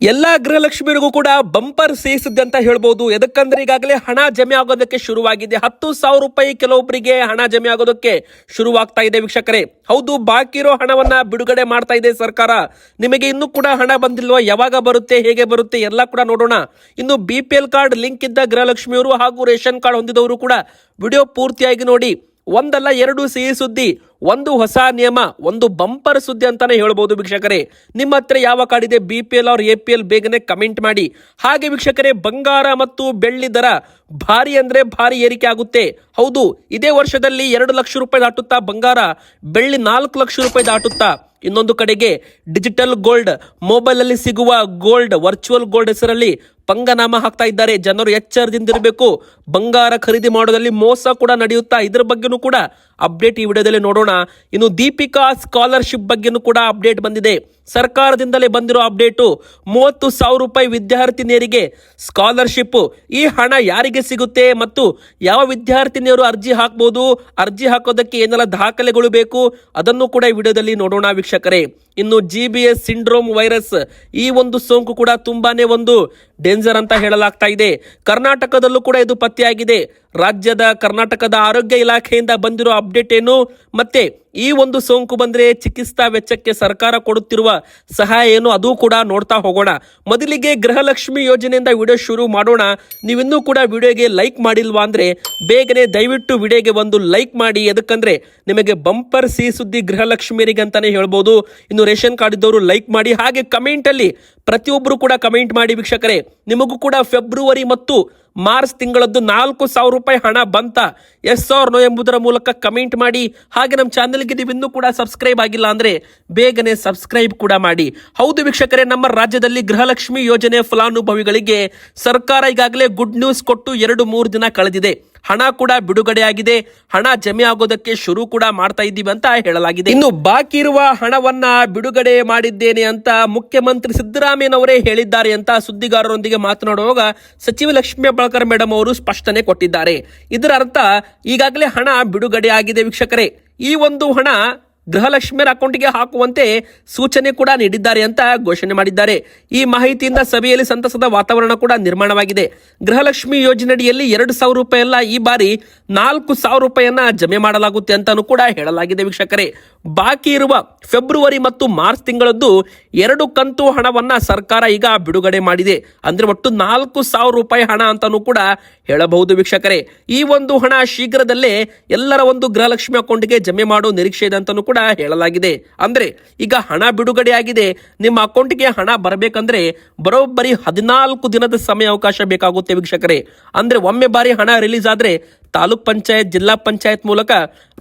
ಎಲ್ಲಾ ಗೃಹಲಕ್ಷ್ಮಿಯರಿಗೂ ಕೂಡ ಬಂಪರ್ ಸೇರಿಸಿದ್ದೆ ಅಂತ ಹೇಳ್ಬೋದು. ಎದಕ್ಕಂದ್ರೆ ಈಗಾಗಲೇ ಹಣ ಜಮೆ ಆಗೋದಕ್ಕೆ ಶುರುವಾಗಿದೆ. ಹತ್ತು ಸಾವಿರ ರೂಪಾಯಿ ಕೆಲವೊಬ್ಬರಿಗೆ ಹಣ ಜಮೆ ಆಗೋದಕ್ಕೆ ಶುರುವಾಗ್ತಾ ಇದೆ ವೀಕ್ಷಕರೇ. ಹೌದು, ಬಾಕಿ ಇರೋ ಹಣವನ್ನ ಬಿಡುಗಡೆ ಮಾಡ್ತಾ ಇದೆ ಸರ್ಕಾರ. ನಿಮಗೆ ಇನ್ನೂ ಕೂಡ ಹಣ ಬಂದಿಲ್ವಾ? ಯಾವಾಗ ಬರುತ್ತೆ? ಹೇಗೆ ಬರುತ್ತೆ? ಎಲ್ಲ ಕೂಡ ನೋಡೋಣ. ಇನ್ನು ಬಿ ಕಾರ್ಡ್ ಲಿಂಕ್ ಇದ್ದ ಗೃಹಲಕ್ಷ್ಮಿಯವರು ಹಾಗೂ ರೇಷನ್ ಕಾರ್ಡ್ ಹೊಂದಿದವರು ಕೂಡ ವಿಡಿಯೋ ಪೂರ್ತಿಯಾಗಿ ನೋಡಿ. ಒಂದಲ್ಲ ಎರಡು ಸಿಹಿ ಸುದ್ದಿ, ಒಂದು ಹೊಸ ನಿಯಮ, ಒಂದು ಬಂಪರ್ ಸುದ್ದಿ ಅಂತಾನೆ ಹೇಳ್ಬೋದು ವೀಕ್ಷಕರೇ. ನಿಮ್ಮ ಹತ್ರ ಯಾವ ಕಾರ್ಡ್ ಇದೆ? ಬಿ ಪಿ ಎಲ್ ಅವ್ರ ಎ ಪಿ ಎಲ್ ಬೇಗನೆ ಕಮೆಂಟ್ ಮಾಡಿ. ಹಾಗೆ ವೀಕ್ಷಕರೇ, ಬಂಗಾರ ಮತ್ತು ಬೆಳ್ಳಿ ದರ ಭಾರಿ ಅಂದ್ರೆ ಭಾರಿ ಏರಿಕೆ ಆಗುತ್ತೆ. ಹೌದು, ಇದೇ ವರ್ಷದಲ್ಲಿ ಎರಡು ಲಕ್ಷ ರೂಪಾಯಿ ದಾಟುತ್ತಾ ಬಂಗಾರ, ಬೆಳ್ಳಿ ನಾಲ್ಕು ಲಕ್ಷ ರೂಪಾಯಿ ದಾಟುತ್ತಾ. ಇನ್ನೊಂದು ಕಡೆಗೆ ಡಿಜಿಟಲ್ ಗೋಲ್ಡ್ ಮೊಬೈಲ್ ಅಲ್ಲಿ ಸಿಗುವ ಗೋಲ್ಡ್ ವರ್ಚುವಲ್ ಗೋಲ್ಡ್ ಹೆಸರಲ್ಲಿ ಪಂಗನಾಮ ಹಾಕ್ತಾ ಇದ್ದಾರೆ. ಜನರು ಎಚ್ಚರದಿಂದಿರಬೇಕು ಬಂಗಾರ ಖರೀದಿ ಮಾಡೋದಲ್ಲಿ ಮೋಸ ಕೂಡ ನಡೆಯುತ್ತಾ ಇದ್ರ ಬಗ್ಗೆನೂ ಕೂಡ ಅಪ್ಡೇಟ್ ಈ ವಿಡಿಯೋದಲ್ಲಿ ನೋಡೋಣ. ಇನ್ನು ದೀಪಿಕಾ ಸ್ಕಾಲರ್ಶಿಪ್ ಬಗ್ಗೆನೂ ಕೂಡ ಅಪ್ಡೇಟ್ ಬಂದಿದೆ. ಸರ್ಕಾರದಿಂದಲೇ ಬಂದಿರೋ ಅಪ್ಡೇಟು ಮೂವತ್ತು ಸಾವಿರ ರೂಪಾಯಿ ವಿದ್ಯಾರ್ಥಿನಿಯರಿಗೆ ಸ್ಕಾಲರ್ಶಿಪ್ ಈ ಹಣ ಯಾರಿಗೆ ಸಿಗುತ್ತೆ ಮತ್ತು ಯಾವ ವಿದ್ಯಾರ್ಥಿನಿಯರು ಅರ್ಜಿ ಹಾಕ್ಬೋದು? ಅರ್ಜಿ ಹಾಕೋದಕ್ಕೆ ಏನೆಲ್ಲ ದಾಖಲೆಗಳು ಬೇಕು? ಅದನ್ನು ಕೂಡ ಈ ವಿಡಿಯೋದಲ್ಲಿ ನೋಡೋಣ ವೀಕ್ಷಕರೇ. ಇನ್ನು G B S syndrome virus ಈ ಒಂದು ಸೋಂಕು ಕೂಡ ತುಂಬಾನೇ ಒಂದು ಡೇಂಜರ್ ಅಂತ ಹೇಳಲಾಗ್ತಾ ಇದೆ. ಕರ್ನಾಟಕದಲ್ಲೂ ಕೂಡ ಇದು ಪತ್ತೆಯಾಗಿದೆ. ರಾಜ್ಯದ ಕರ್ನಾಟಕದ ಆರೋಗ್ಯ ಇಲಾಖೆಯಿಂದ ಬಂದಿರೋ ಅಪ್ಡೇಟ್ ಏನು? ಮತ್ತೆ ಈ ಒಂದು ಸೋಂಕು ಬಂದರೆ ಚಿಕಿತ್ಸಾ ವೆಚ್ಚಕ್ಕೆ ಸರ್ಕಾರ ಕೊಡುತ್ತಿರುವ ಸಹಾಯ ಏನು ಅದು ಕೂಡ ನೋಡ್ತಾ ಹೋಗೋಣ. ಮೊದಲಿಗೆ ಗೃಹಲಕ್ಷ್ಮಿ ಯೋಜನೆಯಿಂದ ವಿಡಿಯೋ ಶುರು ಮಾಡೋಣ. ನೀವಿನ್ನೂ ಕೂಡ ವಿಡಿಯೋಗೆ ಲೈಕ್ ಮಾಡಿಲ್ವಾ ಅಂದರೆ ಬೇಗನೆ ದಯವಿಟ್ಟು ವಿಡಿಯೋಗೆ ಒಂದು ಲೈಕ್ ಮಾಡಿ. ಎದಕ್ಕಂದ್ರೆ ನಿಮಗೆ ಬಂಪರ್ ಸಿ ಸುದ್ದಿ ಗೃಹಲಕ್ಷ್ಮಿಯರಿಗೆ ಅಂತಾನೆ ಹೇಳ್ಬೋದು. ಇನ್ನು ರೇಷನ್ ಕಾರ್ಡ್ ಇದ್ದವರು ಲೈಕ್ ಮಾಡಿ. ಹಾಗೆ ಕಮೆಂಟ್ ಅಲ್ಲಿ ಪ್ರತಿಯೊಬ್ಬರು ಕೂಡ ಕಮೆಂಟ್ ಮಾಡಿ ವೀಕ್ಷಕರೇ. ನಿಮಗೂ ಕೂಡ ಫೆಬ್ರವರಿ ಮತ್ತು ಮಾರ್ಚ್ ತಿಂಗಳದ್ದು ನಾಲ್ಕು ಸಾವಿರ ರೂಪಾಯಿ ಹಣ ಬಂತ. ಎಸ್ ಆರ್ ನೋ ಎಂಬುದರ ಮೂಲಕ ಕಮೆಂಟ್ ಮಾಡಿ. ಹಾಗೆ ನಮ್ಮ ಚಾನೆಲ್ಗೆ ನೀವು ಇನ್ನೂ ಕೂಡ ಸಬ್ಸ್ಕ್ರೈಬ್ ಆಗಿಲ್ಲ ಅಂದ್ರೆ ಬೇಗನೆ ಸಬ್ಸ್ಕ್ರೈಬ್ ಕೂಡ ಮಾಡಿ. ಹೌದು ವೀಕ್ಷಕರೇ, ನಮ್ಮ ರಾಜ್ಯದಲ್ಲಿ ಗೃಹಲಕ್ಷ್ಮಿ ಯೋಜನೆ ಫಲಾನುಭವಿಗಳಿಗೆ ಸರ್ಕಾರ ಈಗಾಗಲೇ ಗುಡ್ ನ್ಯೂಸ್ ಕೊಟ್ಟು ಎರಡು ಮೂರು ದಿನ ಕಳೆದಿದೆ. ಹಣ ಕೂಡ ಬಿಡುಗಡೆಯಾಗಿದೆ. ಹಣ ಜಮೆ ಆಗೋದಕ್ಕೆ ಶುರು ಕೂಡ ಮಾಡ್ತಾ ಇದ್ದೀವಿ ಅಂತ ಹೇಳಲಾಗಿದೆ. ಇನ್ನು ಬಾಕಿ ಇರುವ ಹಣವನ್ನ ಬಿಡುಗಡೆ ಮಾಡಿದ್ದೇನೆ ಅಂತ ಮುಖ್ಯಮಂತ್ರಿ ಸಿದ್ದರಾಮಯ್ಯನವರೇ ಹೇಳಿದ್ದಾರೆ ಅಂತ ಸುದ್ದಿಗಾರರೊಂದಿಗೆ ಮಾತನಾಡುವಾಗ ಸಚಿವ ಲಕ್ಷ್ಮೀ ಬಳಕರ್ ಮೇಡಮ್ ಅವರು ಸ್ಪಷ್ಟನೆ ಕೊಟ್ಟಿದ್ದಾರೆ. ಇದರ ಅರ್ಥ ಈಗಾಗಲೇ ಹಣ ಬಿಡುಗಡೆ ಆಗಿದೆ ವೀಕ್ಷಕರೇ. ಈ ಒಂದು ಹಣ ಗೃಹಲಕ್ಷ್ಮಿಯರ ಅಕೌಂಟ್ಗೆ ಹಾಕುವಂತೆ ಸೂಚನೆ ಕೂಡ ನೀಡಿದ್ದಾರೆ ಅಂತ ಘೋಷಣೆ ಮಾಡಿದ್ದಾರೆ. ಈ ಮಾಹಿತಿಯಿಂದ ಸಭೆಯಲ್ಲಿ ಸಂತಸದ ವಾತಾವರಣ ಕೂಡ ನಿರ್ಮಾಣವಾಗಿದೆ. ಗೃಹಲಕ್ಷ್ಮಿ ಯೋಜನೆಯಡಿಯಲ್ಲಿ ಎರಡು ಸಾವಿರ ರೂಪಾಯಿ ಎಲ್ಲ ಈ ಬಾರಿ ನಾಲ್ಕು ಸಾವಿರ ರೂಪಾಯಿಯನ್ನ ಜಮೆ ಮಾಡಲಾಗುತ್ತೆ ಅಂತಾನೂ ಕೂಡ ಹೇಳಲಾಗಿದೆ ವೀಕ್ಷಕರೇ. ಬಾಕಿ ಇರುವ ಫೆಬ್ರವರಿ ಮತ್ತು ಮಾರ್ಚ್ ತಿಂಗಳದ್ದು ಎರಡು ಕಂತು ಹಣವನ್ನ ಸರ್ಕಾರ ಈಗ ಬಿಡುಗಡೆ ಮಾಡಿದೆ. ಅಂದ್ರೆ ಒಟ್ಟು ನಾಲ್ಕು ಸಾವಿರ ರೂಪಾಯಿ ಹಣ ಅಂತಾನೂ ಕೂಡ ಹೇಳಬಹುದು ವೀಕ್ಷಕರೇ. ಈ ಒಂದು ಹಣ ಶೀಘ್ರದಲ್ಲೇ ಎಲ್ಲರ ಒಂದು ಗೃಹಲಕ್ಷ್ಮಿ ಅಕೌಂಟ್ಗೆ ಜಮೆ ಮಾಡೋ ನಿರೀಕ್ಷೆ ಇದೆ ಅಂತಾನೂ ಕೂಡ ಹೇಳಲಾಗಿದೆ. ಅಂದ್ರೆ ಈಗ ಹಣ ಬಿಡುಗಡೆ ಆಗಿದೆ. ನಿಮ್ಮ ಅಕೌಂಟ್ಗೆ ಹಣ ಬರಬೇಕಂದ್ರೆ ಬರೋಬ್ಬರಿ ಹದಿನಾಲ್ಕು ದಿನದ ಸಮಯ ಅವಕಾಶ ಬೇಕಾಗುತ್ತೆ ವೀಕ್ಷಕರೇ. ಅಂದ್ರೆ ಒಮ್ಮೆ ಬಾರಿ ಹಣ ರಿಲೀಸ್ ಆದ್ರೆ ತಾಲೂಕ್ ಪಂಚಾಯತ್, ಜಿಲ್ಲಾ ಪಂಚಾಯತ್ ಮೂಲಕ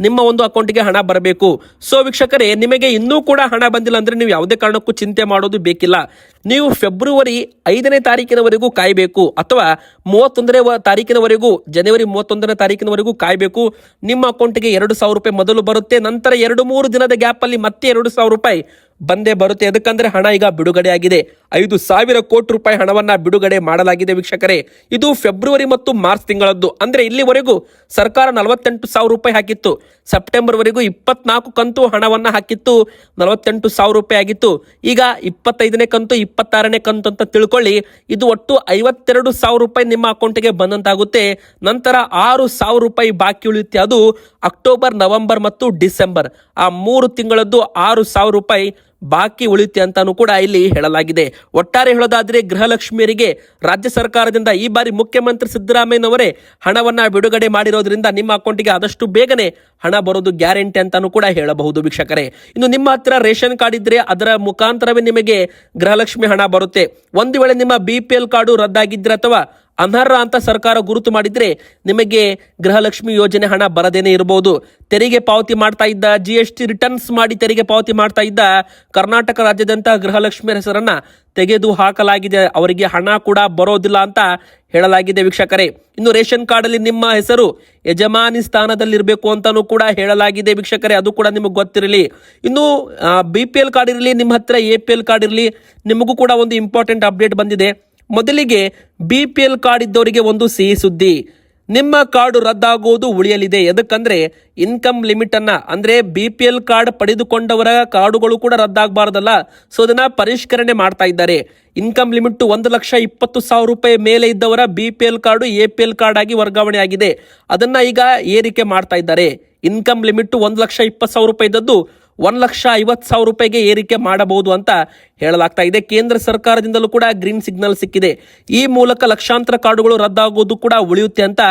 ನಿಮ್ಮ ಒಂದು ಅಕೌಂಟ್ಗೆ ಹಣ ಬರಬೇಕು. ಸೊ ವೀಕ್ಷಕರೇ, ನಿಮಗೆ ಇನ್ನೂ ಕೂಡ ಹಣ ಬಂದಿಲ್ಲ ಅಂದ್ರೆ ನೀವು ಯಾವುದೇ ಕಾರಣಕ್ಕೂ ಚಿಂತೆ ಮಾಡೋದು ಬೇಕಿಲ್ಲ. ನೀವು ಫೆಬ್ರವರಿ ಐದನೇ ತಾರೀಕಿನವರೆಗೂ ಕಾಯಬೇಕು ಅಥವಾ ಮೂವತ್ತೊಂದನೇ ತಾರೀಕಿನವರೆಗೂ, ಜನವರಿ ಮೂವತ್ತೊಂದನೇ ತಾರೀಕಿನವರೆಗೂ ಕಾಯಬೇಕು. ನಿಮ್ಮ ಅಕೌಂಟ್ಗೆ ಎರಡು ಸಾವಿರ ರೂಪಾಯಿ ಮೊದಲು ಬರುತ್ತೆ, ನಂತರ ಎರಡು ಮೂರು ದಿನದ ಗ್ಯಾಪ್ ಅಲ್ಲಿ ಮತ್ತೆ ಎರಡು ಸಾವಿರ ರೂಪಾಯಿ ಬಂದೇ ಬರುತ್ತೆ. ಅದಕ್ಕಂದ್ರೆ ಹಣ ಈಗ ಬಿಡುಗಡೆ ಆಗಿದೆ. ಐದು ಸಾವಿರ ಕೋಟಿ ರೂಪಾಯಿ ಹಣವನ್ನ ಬಿಡುಗಡೆ ಮಾಡಲಾಗಿದೆ ವೀಕ್ಷಕರೇ. ಇದು ಫೆಬ್ರವರಿ ಮತ್ತು ಮಾರ್ಚ್ ತಿಂಗಳದ್ದು. ಅಂದ್ರೆ ಇಲ್ಲಿವರೆಗೂ ಸರ್ಕಾರ ನಲವತ್ತೆಂಟು ಸಾವಿರ ರೂಪಾಯಿ ಹಾಕಿತ್ತು. ಸೆಪ್ಟೆಂಬರ್ ವರೆಗೂ ಇಪ್ಪತ್ನಾಲ್ಕು ಕಂತು ಹಣವನ್ನ ಹಾಕಿತ್ತು. ನಲವತ್ತೆಂಟು ಸಾವಿರ ರೂಪಾಯಿ ಆಗಿತ್ತು. ಈಗ ಇಪ್ಪತ್ತೈದನೇ ಕಂತು ಇಪ್ಪತ್ತಾರನೇ ಕಂತು ಅಂತ ತಿಳ್ಕೊಳ್ಳಿ. ಇದು ಒಟ್ಟು ಐವತ್ತೆರಡು ಸಾವಿರ ರೂಪಾಯಿ ನಿಮ್ಮ ಅಕೌಂಟ್ಗೆ ಬಂದಂತಾಗುತ್ತೆ. ನಂತರ ಆರು ಸಾವಿರ ರೂಪಾಯಿ ಬಾಕಿ ಉಳಿಯುತ್ತೆ. ಅದು ಅಕ್ಟೋಬರ್, ನವೆಂಬರ್ ಮತ್ತು ಡಿಸೆಂಬರ್. ಆ ಮೂರು ತಿಂಗಳದ್ದು ಆರು ಸಾವಿರ ರೂಪಾಯಿ. ಬಾಕಿ ಉಳಿಯುತ್ತೆ ಅಂತಾನೂ ಕೂಡ ಇಲ್ಲಿ ಹೇಳಲಾಗಿದೆ. ಒಟ್ಟಾರೆ ಹೇಳೋದಾದ್ರೆ ಗೃಹಲಕ್ಷ್ಮಿಯರಿಗೆ ರಾಜ್ಯ ಸರ್ಕಾರದಿಂದ ಈ ಬಾರಿ ಮುಖ್ಯಮಂತ್ರಿ ಸಿದ್ದರಾಮಯ್ಯನವರೇ ಹಣವನ್ನ ಬಿಡುಗಡೆ ಮಾಡಿರೋದ್ರಿಂದ ನಿಮ್ಮ ಅಕೌಂಟಿಗೆ ಆದಷ್ಟು ಬೇಗನೆ ಹಣ ಬರೋದು ಗ್ಯಾರಂಟಿ ಅಂತಾನೂ ಕೂಡ ಹೇಳಬಹುದು ವೀಕ್ಷಕರೇ. ಇನ್ನು ನಿಮ್ಮ ಹತ್ರ ರೇಷನ್ ಕಾರ್ಡ್ ಇದ್ರೆ ಅದರ ಮುಖಾಂತರವೇ ನಿಮಗೆ ಗೃಹಲಕ್ಷ್ಮಿ ಹಣ ಬರುತ್ತೆ. ಒಂದು ವೇಳೆ ನಿಮ್ಮ ಬಿ ಪಿ ಎಲ್ ಕಾರ್ಡು ರದ್ದಾಗಿದ್ರೆ ಅಥವಾ ಅನರ್ಹ ಅಂತ ಸರ್ಕಾರ ಗುರುತು ಮಾಡಿದ್ರೆ ನಿಮಗೆ ಗೃಹಲಕ್ಷ್ಮಿ ಯೋಜನೆ ಹಣ ಬರದೇನೆ ಇರಬಹುದು. ತೆರಿಗೆ ಪಾವತಿ ಮಾಡ್ತಾ ಇದ್ದ ಜಿ ಎಸ್ ಟಿ ರಿಟರ್ನ್ಸ್ ಮಾಡಿ ತೆರಿಗೆ ಪಾವತಿ ಮಾಡ್ತಾ ಇದ್ದ ಕರ್ನಾಟಕ ರಾಜ್ಯದಂತ ಗೃಹಲಕ್ಷ್ಮಿ ಹೆಸರನ್ನ ತೆಗೆದು ಹಾಕಲಾಗಿದೆ. ಅವರಿಗೆ ಹಣ ಕೂಡ ಬರೋದಿಲ್ಲ ಅಂತ ಹೇಳಲಾಗಿದೆ ವೀಕ್ಷಕರೇ. ಇನ್ನು ರೇಷನ್ ಕಾರ್ಡ್ ಅಲ್ಲಿ ನಿಮ್ಮ ಹೆಸರು ಯಜಮಾನಿ ಸ್ಥಾನದಲ್ಲಿರಬೇಕು ಅಂತಾನೂ ಕೂಡ ಹೇಳಲಾಗಿದೆ ವೀಕ್ಷಕರೇ. ಅದು ಕೂಡ ನಿಮಗೆ ಗೊತ್ತಿರಲಿ. ಇನ್ನು ಬಿ ಪಿ ಎಲ್ ಕಾರ್ಡ್ ಇರಲಿ, ನಿಮ್ಮ ಹತ್ರ ಎ ಪಿ ಎಲ್ ಕಾರ್ಡ್ ಇರಲಿ, ನಿಮಗೂ ಕೂಡ ಒಂದು ಇಂಪಾರ್ಟೆಂಟ್ ಅಪ್ಡೇಟ್ ಬಂದಿದೆ. ಮೊದಲಿಗೆ ಬಿ ಪಿ ಎಲ್ ಕಾರ್ಡ್ ಇದ್ದವರಿಗೆ ಒಂದು ಸಿಹಿ ಸುದ್ದಿ. ನಿಮ್ಮ ಕಾರ್ಡು ರದ್ದಾಗುವುದು ಉಳಿಯಲಿದೆ. ಎದಕ್ಕಂದ್ರೆ ಇನ್ಕಮ್ ಲಿಮಿಟ್ ಅನ್ನ, ಅಂದ್ರೆ ಬಿ ಪಿ ಎಲ್ ಕಾರ್ಡ್ ಪಡೆದುಕೊಂಡವರ ಕಾರ್ಡುಗಳು ಕೂಡ ರದ್ದಾಗಬಾರ್ದಲ್ಲ. ಸೊ ಅದನ್ನ ಪರಿಷ್ಕರಣೆ ಮಾಡ್ತಾ ಇದ್ದಾರೆ. ಇನ್ಕಮ್ ಲಿಮಿಟ್ ಒಂದು ಲಕ್ಷ ಇಪ್ಪತ್ತು ಸಾವಿರ ರೂಪಾಯಿ ಮೇಲೆ ಇದ್ದವರ B P L card A P L card ಆಗಿ ವರ್ಗಾವಣೆ ಆಗಿದೆ. ಅದನ್ನ ಈಗ ಏರಿಕೆ ಮಾಡ್ತಾ ಇದ್ದಾರೆ. ಇನ್ಕಮ್ ಲಿಮಿಟ್ ಒಂದು ಲಕ್ಷ ಇಪ್ಪತ್ತು ಸಾವಿರ ರೂಪಾಯಿ ಇದ್ದದ್ದು ಒಂದು ಲಕ್ಷ ಐವತ್ತು ಸಾವಿರ ರೂಪಾಯಿಗೆ ಏರಿಕೆ ಮಾಡಬಹುದು ಅಂತ ಹೇಳಲಾಗ್ತಾ ಇದೆ. ಕೇಂದ್ರ ಸರ್ಕಾರದಿಂದಲೂ ಕೂಡ ಗ್ರೀನ್ ಸಿಗ್ನಲ್ ಸಿಕ್ಕಿದೆ. ಈ ಮೂಲಕ ಲಕ್ಷಾಂತರ ಕಾರ್ಡುಗಳು ರದ್ದಾಗುವುದು ಕೂಡ ಉಳಿಯುತ್ತೆ ಅಂತ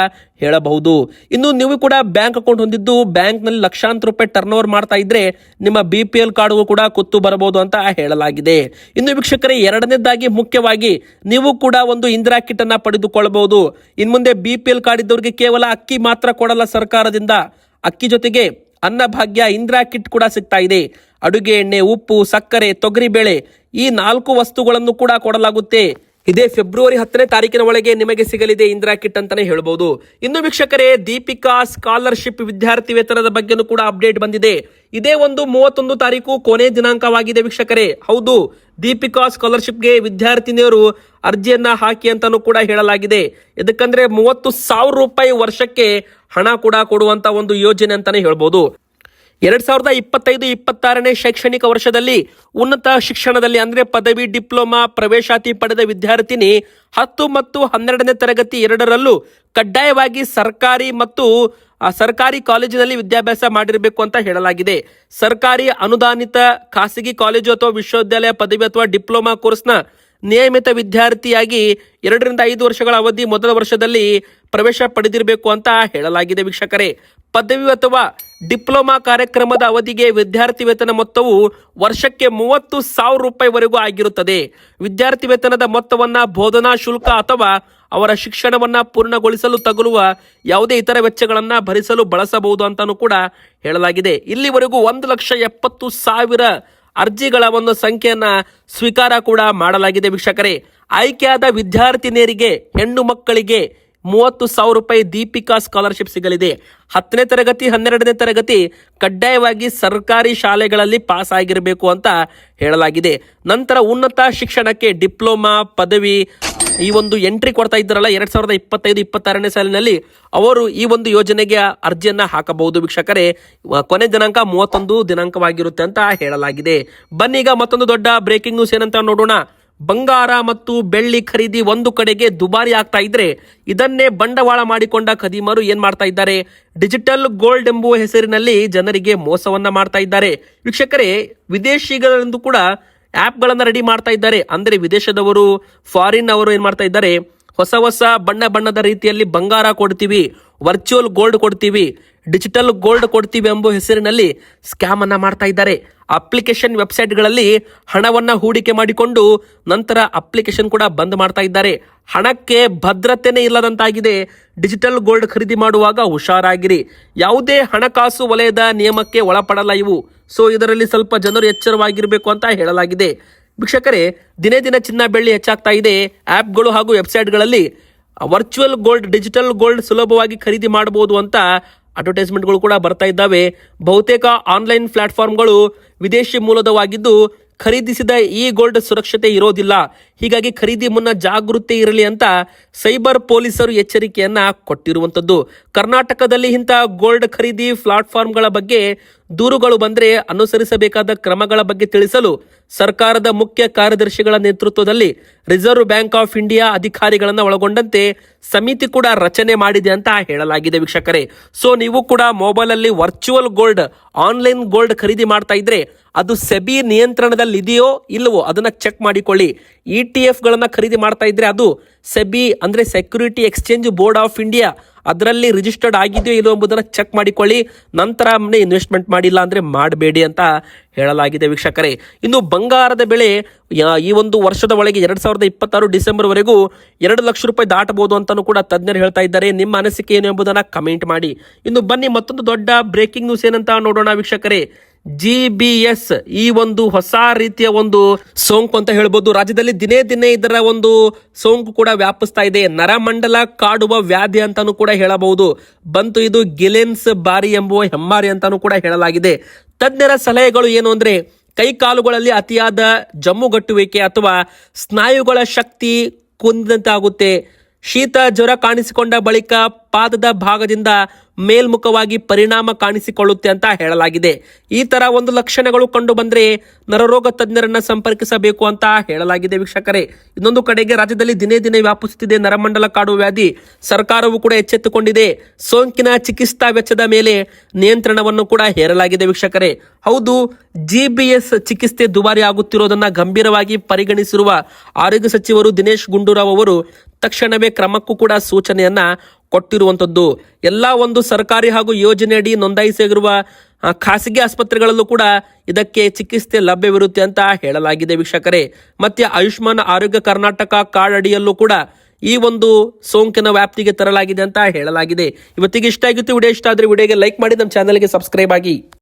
ಹೇಳಬಹುದು. ಇನ್ನು ನೀವು ಕೂಡ ಬ್ಯಾಂಕ್ ಅಕೌಂಟ್ ಹೊಂದಿದ್ದು ಬ್ಯಾಂಕ್ನಲ್ಲಿ ಲಕ್ಷಾಂತರ ರೂಪಾಯಿ ಟರ್ನ್ ಓವರ್ ಮಾಡ್ತಾ ಇದ್ರೆ ನಿಮ್ಮ ಬಿ ಪಿ ಎಲ್ ಕಾರ್ಡ್ಗೂ ಕೂಡ ಕೊತ್ತು ಬರಬಹುದು ಅಂತ ಹೇಳಲಾಗಿದೆ. ಇನ್ನು ವೀಕ್ಷಕರೇ, ಎರಡನೇದಾಗಿ ಮುಖ್ಯವಾಗಿ ನೀವು ಕೂಡ ಒಂದು ಇಂದಿರಾ ಕಿಟ್ ಅನ್ನ ಪಡೆದುಕೊಳ್ಳಬಹುದು. ಇನ್ನು ಮುಂದೆ ಬಿ ಪಿ ಎಲ್ ಕಾರ್ಡ್ ಇದ್ದವರಿಗೆ ಕೇವಲ ಅಕ್ಕಿ ಮಾತ್ರ ಕೊಡಲ್ಲ ಸರ್ಕಾರದಿಂದ. ಅಕ್ಕಿ ಜೊತೆಗೆ ಅನ್ನಭಾಗ್ಯ ಇಂದಿರಾ ಕಿಟ್ ಕೂಡ ಸಿಗ್ತಾ ಇದೆ. ಅಡುಗೆ ಎಣ್ಣೆ, ಉಪ್ಪು, ಸಕ್ಕರೆ ತೊಗರಿಬೇಳೆ ಈ ನಾಲ್ಕು ವಸ್ತುಗಳನ್ನು ಕೂಡ ಕೊಡಲಾಗುತ್ತೆ. ಇದೇ ಫೆಬ್ರವರಿ ಹತ್ತನೇ ತಾರೀಕಿನ ಒಳಗೆ ನಿಮಗೆ ಸಿಗಲಿದೆ ಇಂದ್ರಾ ಕಿಟ್ ಅಂತಾನೆ ಹೇಳ್ಬೋದು. ಇನ್ನು ವೀಕ್ಷಕರೇ, ದೀಪಿಕಾ ಸ್ಕಾಲರ್ಶಿಪ್ ವಿದ್ಯಾರ್ಥಿ ವೇತನದ ಬಗ್ಗೆನೂ ಕೂಡ ಅಪ್ಡೇಟ್ ಬಂದಿದೆ. ಇದೇ ಒಂದು ಮೂವತ್ತೊಂದು ತಾರೀಕು ಕೊನೆ ದಿನಾಂಕವಾಗಿದೆ ವೀಕ್ಷಕರೇ. ಹೌದು, ದೀಪಿಕಾ ಸ್ಕಾಲರ್ಶಿಪ್ಗೆ ವಿದ್ಯಾರ್ಥಿನಿಯರು ಅರ್ಜಿಯನ್ನ ಹಾಕಿ ಅಂತಾನೂ ಕೂಡ ಹೇಳಲಾಗಿದೆ. ಇದಕ್ಕಂದ್ರೆ ಮೂವತ್ತು ಸಾವಿರ ರೂಪಾಯಿ ವರ್ಷಕ್ಕೆ ಹಣ ಕೂಡ ಕೊಡುವಂತ ಒಂದು ಯೋಜನೆ ಅಂತಾನೆ ಹೇಳ್ಬೋದು. ಎರಡ್ ಸಾವಿರದ ಇಪ್ಪತ್ತೈದು ಇಪ್ಪತ್ತಾರನೇ ಶೈಕ್ಷಣಿಕ ವರ್ಷದಲ್ಲಿ ಉನ್ನತ ಶಿಕ್ಷಣದಲ್ಲಿ ಅಂದರೆ ಪದವಿ, ಡಿಪ್ಲೊಮಾ, ಪ್ರವೇಶಾತಿ ಪಡೆದ ವಿದ್ಯಾರ್ಥಿನಿ ಹತ್ತು ಮತ್ತು ಹನ್ನೆರಡನೇ ತರಗತಿ ಎರಡರಲ್ಲೂ ಕಡ್ಡಾಯವಾಗಿ ಸರ್ಕಾರಿ ಮತ್ತು ಸರ್ಕಾರಿ ಕಾಲೇಜಿನಲ್ಲಿ ವಿದ್ಯಾಭ್ಯಾಸ ಮಾಡಿರಬೇಕು ಅಂತ ಹೇಳಲಾಗಿದೆ. ಸರ್ಕಾರಿ ಅನುದಾನಿತ ಖಾಸಗಿ ಕಾಲೇಜು ಅಥವಾ ವಿಶ್ವವಿದ್ಯಾಲಯ ಪದವಿ ಅಥವಾ ಡಿಪ್ಲೊಮಾ ಕೋರ್ಸ್ನ ನಿಯಮಿತ ವಿದ್ಯಾರ್ಥಿಯಾಗಿ ಎರಡರಿಂದ ಐದು ವರ್ಷಗಳ ಅವಧಿ ಮೊದಲ ವರ್ಷದಲ್ಲಿ ಪ್ರವೇಶ ಪಡೆದಿರಬೇಕು ಅಂತ ಹೇಳಲಾಗಿದೆ ವೀಕ್ಷಕರೇ. ಪದವಿ ಅಥವಾ ಡಿಪ್ಲೊಮಾ ಕಾರ್ಯಕ್ರಮದ ಅವಧಿಗೆ ವಿದ್ಯಾರ್ಥಿ ವೇತನ ಮೊತ್ತವು ವರ್ಷಕ್ಕೆ ಮೂವತ್ತು ಸಾವಿರ ರೂಪಾಯಿವರೆಗೂ ಆಗಿರುತ್ತದೆ. ವಿದ್ಯಾರ್ಥಿ ವೇತನದ ಮೊತ್ತವನ್ನು ಬೋಧನಾ ಶುಲ್ಕ ಅಥವಾ ಅವರ ಶಿಕ್ಷಣವನ್ನು ಪೂರ್ಣಗೊಳಿಸಲು ತಗುಲುವ ಯಾವುದೇ ಇತರ ವೆಚ್ಚಗಳನ್ನು ಭರಿಸಲು ಬಳಸಬಹುದು ಅಂತಾನೂ ಕೂಡ ಹೇಳಲಾಗಿದೆ. ಇಲ್ಲಿವರೆಗೂ ಒಂದು ಲಕ್ಷ ಎಪ್ಪತ್ತು ಸಾವಿರ ಅರ್ಜಿಗಳ ಒಂದು ಸಂಖ್ಯೆಯನ್ನು ಸ್ವೀಕಾರ ಕೂಡ ಮಾಡಲಾಗಿದೆ ವೀಕ್ಷಕರೇ. ಆಯ್ಕೆಯಾದ ವಿದ್ಯಾರ್ಥಿನಿಯರಿಗೆ, ಹೆಣ್ಣು ಮಕ್ಕಳಿಗೆ ಮೂವತ್ತು ಸಾವಿರ ರೂಪಾಯಿ ದೀಪಿಕಾ ಸ್ಕಾಲರ್ಶಿಪ್ ಸಿಗಲಿದೆ. ಹತ್ತನೇ ತರಗತಿ, ಹನ್ನೆರಡನೇ ತರಗತಿ ಕಡ್ಡಾಯವಾಗಿ ಸರ್ಕಾರಿ ಶಾಲೆಗಳಲ್ಲಿ ಪಾಸ್ ಆಗಿರಬೇಕು ಅಂತ ಹೇಳಲಾಗಿದೆ. ನಂತರ ಉನ್ನತ ಶಿಕ್ಷಣಕ್ಕೆ ಡಿಪ್ಲೊಮಾ, ಪದವಿ ಈ ಒಂದು ಎಂಟ್ರಿ ಕೊಡ್ತಾ ಇದ್ದಾರಲ್ಲ, ಎರಡ್ ಸಾವಿರದ ಇಪ್ಪತ್ತೈದು, ಇಪ್ಪತ್ತಾರನೇ ಸಾಲಿನಲ್ಲಿ ಅವರು ಈ ಒಂದು ಯೋಜನೆಗೆ ಅರ್ಜಿಯನ್ನ ಹಾಕಬಹುದು ವೀಕ್ಷಕರೇ. ಕೊನೆ ದಿನಾಂಕ ಮೂವತ್ತೊಂದು ದಿನಾಂಕವಾಗಿರುತ್ತೆ ಅಂತ ಹೇಳಲಾಗಿದೆ. ಬನ್ನೀಗ ಮತ್ತೊಂದು ದೊಡ್ಡ ಬ್ರೇಕಿಂಗ್ ನ್ಯೂಸ್ ಏನಂತ ನೋಡೋಣ. ಬಂಗಾರ ಮತ್ತು ಬೆಳ್ಳಿ ಖರೀದಿ ಒಂದು ಕಡೆಗೆ ದುಬಾರಿ ಆಗ್ತಾ ಇದ್ರೆ ಇದನ್ನೇ ಬಂಡವಾಳ ಮಾಡಿಕೊಂಡ ಖದೀಮರು ಏನ್ ಮಾಡ್ತಾ ಇದ್ದಾರೆ? ಡಿಜಿಟಲ್ ಗೋಲ್ಡ್ ಎಂಬುವ ಹೆಸರಿನಲ್ಲಿ ಜನರಿಗೆ ಮೋಸವನ್ನ ಮಾಡ್ತಾ ಇದ್ದಾರೆ. ವೀಕ್ಷಕರೇ, ವಿದೇಶಿಗಳೆಂದು ಕೂಡ ಆ್ಯಪ್ಗಳನ್ನು ರೆಡಿ ಮಾಡ್ತಾ ಇದ್ದಾರೆ. ಅಂದರೆ ವಿದೇಶದವರು, ಫಾರಿನ್ ಅವರು ಏನು ಮಾಡ್ತಾ ಇದ್ದಾರೆ? ಹೊಸ ಹೊಸ ಬಣ್ಣ ಬಣ್ಣದ ರೀತಿಯಲ್ಲಿ ಬಂಗಾರ ಕೊಡ್ತೀವಿ. ವರ್ಚುವಲ್ ಗೋಲ್ಡ್ ಕೊಡ್ತೀವಿ, ಡಿಜಿಟಲ್ ಗೋಲ್ಡ್ ಕೊಡ್ತೀವಿ ಎಂಬ ಹೆಸರಿನಲ್ಲಿ ಸ್ಕ್ಯಾಮ್ ಅನ್ನ ಮಾಡ್ತಾ ಇದ್ದಾರೆ. ಅಪ್ಲಿಕೇಶನ್ ವೆಬ್ಸೈಟ್ಗಳಲ್ಲಿ ಹಣವನ್ನ ಹೂಡಿಕೆ ಮಾಡಿಕೊಂಡು ನಂತರ ಅಪ್ಲಿಕೇಶನ್ ಕೂಡ ಬಂದ್ ಮಾಡ್ತಾ ಇದ್ದಾರೆ. ಹಣಕ್ಕೆ ಭದ್ರತೆನೇ ಇಲ್ಲದಂತಾಗಿದೆ. ಡಿಜಿಟಲ್ ಗೋಲ್ಡ್ ಖರೀದಿ ಮಾಡುವಾಗ ಹುಷಾರಾಗಿರಿ. ಯಾವುದೇ ಹಣಕಾಸು ವಲಯದ ನಿಯಮಕ್ಕೆ ಒಳಪಡಲ್ಲ ಇವು. ಸೊ ಇದರಲ್ಲಿ ಸ್ವಲ್ಪ ಜನರು ಎಚ್ಚರವಾಗಿರಬೇಕು ಅಂತ ಹೇಳಲಾಗಿದೆ. ವೀಕ್ಷಕರೇ, ದಿನೇ ದಿನ ಚಿನ್ನ ಬೆಳ್ಳಿ ಹೆಚ್ಚಾಗ್ತಾ ಇದೆ. ಆ್ಯಪ್ಗಳು ಹಾಗೂ ವೆಬ್ಸೈಟ್ಗಳಲ್ಲಿ ವರ್ಚುವಲ್ ಗೋಲ್ಡ್ ಡಿಜಿಟಲ್ ಗೋಲ್ಡ್ ಸುಲಭವಾಗಿ ಖರೀದಿ ಮಾಡಬಹುದು ಅಂತ ಅಡ್ವರ್ಟೈಸ್ಮೆಂಟ್ಗಳು ಕೂಡ ಬರ್ತಾ ಇದ್ದಾವೆ. ಬಹುತೇಕ ಆನ್ಲೈನ್ ಪ್ಲಾಟ್ಫಾರ್ಮ್ಗಳು ವಿದೇಶಿ ಮೂಲದವಾಗಿದ್ದು ಖರೀದಿಸಿದ ಈ ಗೋಲ್ಡ್ ಸುರಕ್ಷತೆ ಇರೋದಿಲ್ಲ. ಹೀಗಾಗಿ ಖರೀದಿ ಮುನ್ನ ಜಾಗೃತಿ ಇರಲಿ ಅಂತ ಸೈಬರ್ ಪೊಲೀಸರು ಎಚ್ಚರಿಕೆಯನ್ನ ಕೊಟ್ಟಿರುವಂತದ್ದು ಕರ್ನಾಟಕದಲ್ಲಿ ಇಂಥ ಗೋಲ್ಡ್ ಖರೀದಿ ಪ್ಲಾಟ್ಫಾರ್ಮ್ಗಳ ಬಗ್ಗೆ ದೂರುಗಳು ಬಂದ್ರೆ ಅನುಸರಿಸಬೇಕಾದ ಕ್ರಮಗಳ ಬಗ್ಗೆ ತಿಳಿಸಲು ಸರ್ಕಾರದ ಮುಖ್ಯ ಕಾರ್ಯದರ್ಶಿಗಳ ನೇತೃತ್ವದಲ್ಲಿ ರಿಸರ್ವ್ ಬ್ಯಾಂಕ್ ಆಫ್ ಇಂಡಿಯಾ ಅಧಿಕಾರಿಗಳನ್ನು ಒಳಗೊಂಡಂತೆ ಸಮಿತಿ ಕೂಡ ರಚನೆ ಮಾಡಿದೆ ಅಂತ ಹೇಳಲಾಗಿದೆ ವೀಕ್ಷಕರೇ. ಸೊ ನೀವು ಕೂಡ ಮೊಬೈಲ್ ಅಲ್ಲಿ ವರ್ಚುವಲ್ ಗೋಲ್ಡ್, ಆನ್ಲೈನ್ ಗೋಲ್ಡ್ ಖರೀದಿ ಮಾಡ್ತಾ ಇದ್ರೆ ಅದು ಸೆಬಿ ನಿಯಂತ್ರಣದಲ್ಲಿ ಇದೆಯೋ ಇಲ್ಲವೋ ಅದನ್ನ ಚೆಕ್ ಮಾಡಿಕೊಳ್ಳಿ. ಇ ಟಿ ಎಫ್ಗಳನ್ನು ಖರೀದಿ ಮಾಡ್ತಾ ಇದ್ರೆ ಅದು ಸೆಬಿ ಅಂದ್ರೆ security exchange board of India ಅದರಲ್ಲಿ ರಿಜಿಸ್ಟರ್ಡ್ ಆಗಿದೆಯೋ ಇಲ್ಲೋ ಎಂಬುದನ್ನು ಚೆಕ್ ಮಾಡಿಕೊಳ್ಳಿ. ನಂತರ ಇನ್ವೆಸ್ಟ್ಮೆಂಟ್ ಮಾಡಿಲ್ಲ ಅಂದ್ರೆ ಮಾಡಬೇಡಿ ಅಂತ ಹೇಳಲಾಗಿದೆ ವೀಕ್ಷಕರೇ. ಇನ್ನು ಬಂಗಾರದ ಬೆಲೆ ಈ ಒಂದು ವರ್ಷದ ಒಳಗೆ ಎರಡು ಸಾವಿರದ ಇಪ್ಪತ್ತಾರು ಡಿಸೆಂಬರ್ ವರೆಗೂ ಎರಡು ಲಕ್ಷ ರೂಪಾಯಿ ದಾಟಬಹುದು ಅಂತಲೂ ಕೂಡ ತಜ್ಞರು ಹೇಳ್ತಾ ಇದ್ದಾರೆ. ನಿಮ್ಮ ಅನಿಸಿಕೆ ಏನು ಎಂಬುದನ್ನ ಕಮೆಂಟ್ ಮಾಡಿ. ಇನ್ನು ಬನ್ನಿ ಮತ್ತೊಂದು ದೊಡ್ಡ ಬ್ರೇಕಿಂಗ್ ನ್ಯೂಸ್ ಏನಂತ ನೋಡೋಣ ವೀಕ್ಷಕರೇ. ಜಿ ಬಿ ಎಸ್ ಈ ಒಂದು ಹೊಸ ರೀತಿಯ ಒಂದು ಸೋಂಕು ಅಂತ ಹೇಳ್ಬೋದು. ರಾಜ್ಯದಲ್ಲಿ ದಿನೇ ದಿನೇ ಇದರ ಒಂದು ಸೋಂಕು ಕೂಡ ವ್ಯಾಪಿಸ್ತಾ ಇದೆ. ನರಮಂಡಲ ಕಾಡುವ ವ್ಯಾಧಿ ಅಂತಾನೂ ಕೂಡ ಹೇಳಬಹುದು. ಬಂತು ಇದು ಗಿಲೆನ್ಸ್ ಬಾರಿ ಎಂಬುವ ಹೆಮ್ಮಾರಿ ಅಂತಾನೂ ಕೂಡ ಹೇಳಲಾಗಿದೆ. ತಜ್ಞರ ಸಲಹೆಗಳು ಏನು ಅಂದ್ರೆ, ಕೈ ಕಾಲುಗಳಲ್ಲಿ ಅತಿಯಾದ ಜಮ್ಮುಗಟ್ಟುವಿಕೆ ಅಥವಾ ಸ್ನಾಯುಗಳ ಶಕ್ತಿ ಕುಂದಂತಾಗುತ್ತೆ ಶೀತ ಜ್ವರ ಕಾಣಿಸಿಕೊಂಡ ಬಳಿಕ ಪಾದದ ಭಾಗದಿಂದ ಮೇಲ್ಮುಖವಾಗಿ ಪರಿಣಾಮ ಕಾಣಿಸಿಕೊಳ್ಳುತ್ತೆ ಅಂತ ಹೇಳಲಾಗಿದೆ. ಈ ತರ ಒಂದು ಲಕ್ಷಣಗಳು ಕಂಡು ಬಂದ್ರೆ ನರರೋಗ ತಜ್ಞರನ್ನ ಸಂಪರ್ಕಿಸಬೇಕು ಅಂತ ಹೇಳಲಾಗಿದೆ ವೀಕ್ಷಕರೇ. ಇನ್ನೊಂದು ಕಡೆಗೆ ರಾಜ್ಯದಲ್ಲಿ ದಿನೇ ದಿನೇ ವ್ಯಾಪಿಸುತ್ತಿದೆ ನರಮಂಡಲ ಕಾಡು ವ್ಯಾಧಿ. ಸರ್ಕಾರವು ಕೂಡ ಎಚ್ಚೆತ್ತುಕೊಂಡಿದೆ. ಸೋಂಕಿನ ಚಿಕಿತ್ಸಾ ವೆಚ್ಚದ ಮೇಲೆ ನಿಯಂತ್ರಣವನ್ನು ಕೂಡ ಹೇರಲಾಗಿದೆ ವೀಕ್ಷಕರೇ. ಹೌದು, ಜಿ ಬಿ ಎಸ್ ಚಿಕಿತ್ಸೆ ದುಬಾರಿ ಆಗುತ್ತಿರೋದನ್ನ ಗಂಭೀರವಾಗಿ ಪರಿಗಣಿಸಿರುವ ಆರೋಗ್ಯ ಸಚಿವರು ದಿನೇಶ್ ಗುಂಡೂರಾವ್ ಅವರು ತಕ್ಷಣವೇ ಕ್ರಮಕ್ಕೂ ಕೂಡ ಸೂಚನೆಯನ್ನ ಕೊಟ್ಟಿರುವಂಥದ್ದು. ಎಲ್ಲ ಒಂದು ಸರ್ಕಾರಿ ಹಾಗೂ ಯೋಜನೆಯಡಿ ನೋಂದಾಯಿಸಿರುವ ಖಾಸಗಿ ಆಸ್ಪತ್ರೆಗಳಲ್ಲೂ ಕೂಡ ಇದಕ್ಕೆ ಚಿಕಿತ್ಸೆ ಲಭ್ಯವಿರುತ್ತೆ ಅಂತ ಹೇಳಲಾಗಿದೆ ವೀಕ್ಷಕರೇ. ಮತ್ತೆ ಆಯುಷ್ಮಾನ್ ಆರೋಗ್ಯ ಕರ್ನಾಟಕ ಕಾರ್ಡ್ ಅಡಿಯಲ್ಲೂ ಕೂಡ ಈ ಒಂದು ಸೋಂಕಿನ ವ್ಯಾಪ್ತಿಗೆ ತರಲಾಗಿದೆ ಅಂತ ಹೇಳಲಾಗಿದೆ. ಇವತ್ತಿಗೆ ಇಷ್ಟ ಆಗಿತ್ತು, ವಿಡಿಯೋ ಇಷ್ಟ ಆದ್ರೆ ವಿಡಿಯೋಗೆ ಲೈಕ್ ಮಾಡಿ, ನಮ್ಮ ಚಾನಲ್ಗೆ ಸಬ್ಸ್ಕ್ರೈಬ್ ಆಗಿ.